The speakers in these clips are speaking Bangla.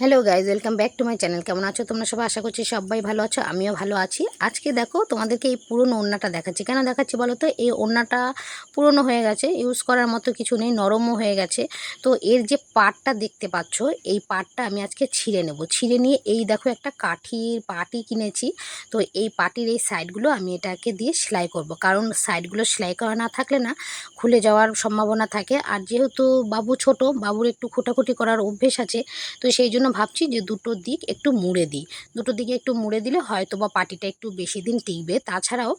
Hello guys welcome back to my channel কেমন আছো তোমরা সবাই? আশা করছি সবাই ভালো আছো, আমিও ভালো আছি। আজকে দেখো, তোমাদেরকে এই পুরনো ওড়নাটা দেখাচ্ছি। কেন দেখাচ্ছি বলো তো? এই ওড়নাটা পুরনো হয়ে গেছে ইউজ করার মতো কিছু নেই, নরমও হয়ে গেছে। তো এর যে পাটটা দেখতে পাচ্ছ, এই পাটটা আমি আজকে ছিঁড়ে নেব। ছিঁড়ে নিয়ে এই দেখো একটা কাঠির পাটি কিনেছি। তো এই পাটির এই সাইডগুলো আমি এটাকে দিয়ে সেলাই করব। কারণ সাইডগুলো সেলাই করা না থাকলে না, খুলে যাওয়ার সম্ভাবনা থাকে। আর যেহেতু বাবু ছোট, বাবুর একটু খোটাখুটি করার অভ্যেস আছে, তো সেই জন্য ভাবছি যে দুটো দিক একটু মুড়ে দিই। দুটো দিকে একটু মুড়ে দিলে হয়তো বা পাটিটা একটু বেশি দিন টিকবে। তাছাড়াও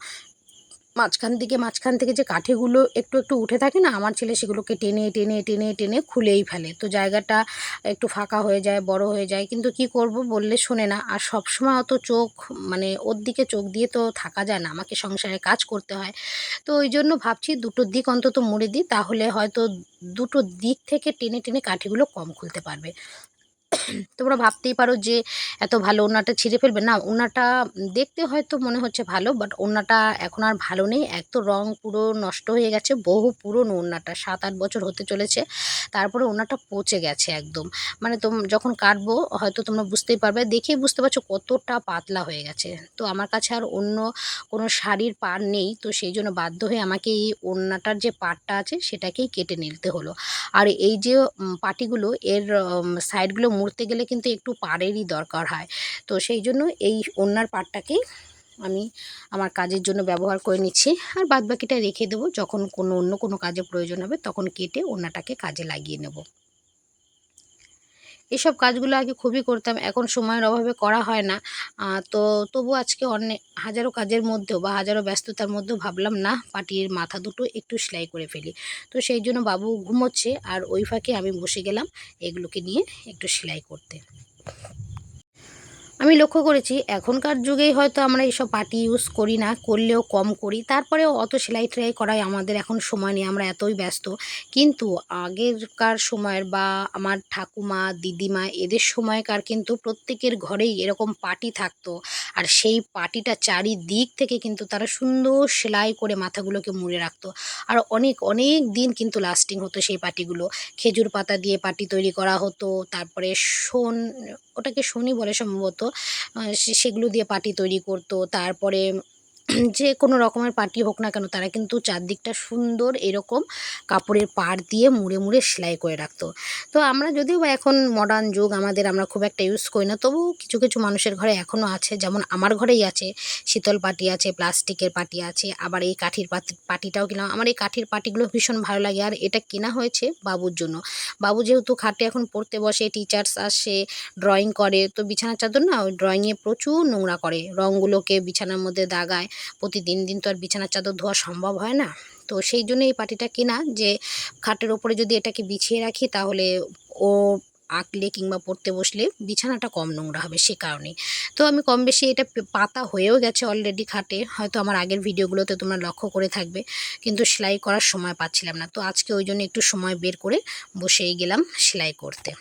মাঝখান দিকে মাঝখান থেকে যে কাঠিগুলো একটু একটু উঠে থাকে না, আমার ছেলে সেগুলোকে টেনে টেনে টেনে টেনে খুলেই ফেলে। তো জায়গাটা একটু ফাঁকা হয়ে যায়, বড় হয়ে যায়। কিন্তু কি করব বললে শোনে না, আর সবসময় অত চোখ মানে ওর দিকে চোখ দিয়ে তো থাকা যায় না, আমাকে সংসারে কাজ করতে হয়। তো ওই জন্য ভাবছি দুটো দিক অন্তত মুড়ে দিই, তাহলে হয়তো দুটো দিক থেকে টেনে টেনে কাঠিগুলো কম খুলতে পারবে। তোমরা ভাবতেই পারো যে এত ভালো ওড়নাটা ছিঁড়ে ফেলবে। না, ওড়নাটা দেখতে হয়তো মনে হচ্ছে ভালো বাট ওড়নাটা এখন আর ভালো নেই। এক তো রং পুরো নষ্ট হয়ে গেছে, বহু পুরনো ওড়নাটা, সাত আট বছর হতে চলেছে। তারপরে ওড়নাটা পচে গেছে একদম। মানে তোম, যখন কাটবো, হয়তো তোমরা বুঝতেই পারবে, দেখেই বুঝতে পারছ কতটা পাতলা হয়ে গেছে। তো আমার কাছে আর অন্য কোনো শাড়ির পার নেই, তো সেই জন্য বাধ্য হয়ে আমাকে এই ওড়নাটার যে পাটটা আছে, সেটাকেই কেটে নিতে হলো। আর এই যে পাটিগুলো, এর সাইডগুলো মুড়তে গেলে কিন্তু একটু পাড়েরই দরকার হয়। তো সেই জন্য এই ওনার পাড়টাকেই আমি আমার কাজের জন্য ব্যবহার করে নিচ্ছি। আর বাদবাকিটা রেখে দেবো। যখন কোনো অন্য কোনো কাজে প্রয়োজন হবে, তখন কেটে ওনাটাকে কাজে লাগিয়ে নেব। এসব কাজগুলো আগে খুবই করতাম, এখন সময়ের অভাবে করা হয় না। তো তবু আজকে অনেক, হাজারো কাজের মধ্যেও বা হাজারো ব্যস্ততার মধ্যেও ভাবলাম, না, পাটির মাথা দুটো একটু সেলাই করে ফেলি। তো সেই জন্য বাবু ঘুমোচ্ছে আর ওই ফাঁকে আমি বসে গেলাম এগুলোকে নিয়ে একটু সেলাই করতে। আমি লক্ষ্য করেছি, এখনকার যুগেই হয়তো আমরা এইসব পাটি ইউজ করি না, করলেও কম করি। তারপরেও অত সেলাই টেলাই করাই আমাদের এখন সময় নেই, আমরা এতই ব্যস্ত। কিন্তু আগেরকার সময়ের বা আমার ঠাকুমা, দিদিমা, এদের সময়কার কিন্তু প্রত্যেকের ঘরেই এরকম পাটি থাকতো। আর সেই পাটিটা চারিদিক থেকে কিন্তু তারা সুন্দর সেলাই করে মাথাগুলোকে মুড়ে রাখতো। আর অনেক অনেক দিন কিন্তু লাস্টিং হতো সেই পাটিগুলো। খেজুর পাতা দিয়ে পাটি তৈরি করা হতো, তারপরে শোন ওটাকে শনি বলে সম্ভবত সেগুলো দিয়ে পাটি তৈরি করতো, তারপরে যে কোনো রকমের পার্টি হোক না কেন, তারা কিন্তু চারদিকটা সুন্দর এরকম কাপড়ের পাড় দিয়ে মুড়ে মুড়ে সেলাই করে রাখতো। তো আমরা যদিও বা এখন মডার্ন যুগ, আমাদের আমরা খুব একটা ইউজ করি না তবু কিছু কিছু মানুষের ঘরে এখনও আছে, যেমন আমার ঘরেই আছে, শীতল পাটি আছে, প্লাস্টিকের পাটি আছে, আবার এই কাঠির পাটিটাও কিনলাম, আমার এই কাঠির পাটিগুলো ভীষণ ভালো লাগে, আর এটা কেনা হয়েছে বাবুর জন্য। বাবু যেহেতু খাটে এখন পড়তে বসে টিচার্স আসে ড্রয়িং করে, তো বিছানার চাদর না, ওই ড্রয়িংয়ে প্রচুর নোংরা করে, রঙগুলোকে বিছানার মধ্যে দাগায় প্রতিদিন দিন তো আর বিছানার চাদর ধোয়া সম্ভব হয় না। তো সেই জন্য এই পাটিটা কেনা যে খাটের ওপরে যদি এটাকে বিছিয়ে রাখি তাহলে ও আঁকলে কিংবা পড়তে বসলে বিছানাটা কম নোংরা হবে সে কারণেই তো আমি কম বেশি এটা পাতা হয়েও গেছে অলরেডি খাটে, হয়তো আমার আগের ভিডিওগুলোতে তোমরা লক্ষ্য করে থাকবে, কিন্তু সেলাই করার সময় পাচ্ছিলাম না। তো আজকে ওই জন্য একটু সময় বের করে বসেই গেলাম সেলাই করতে।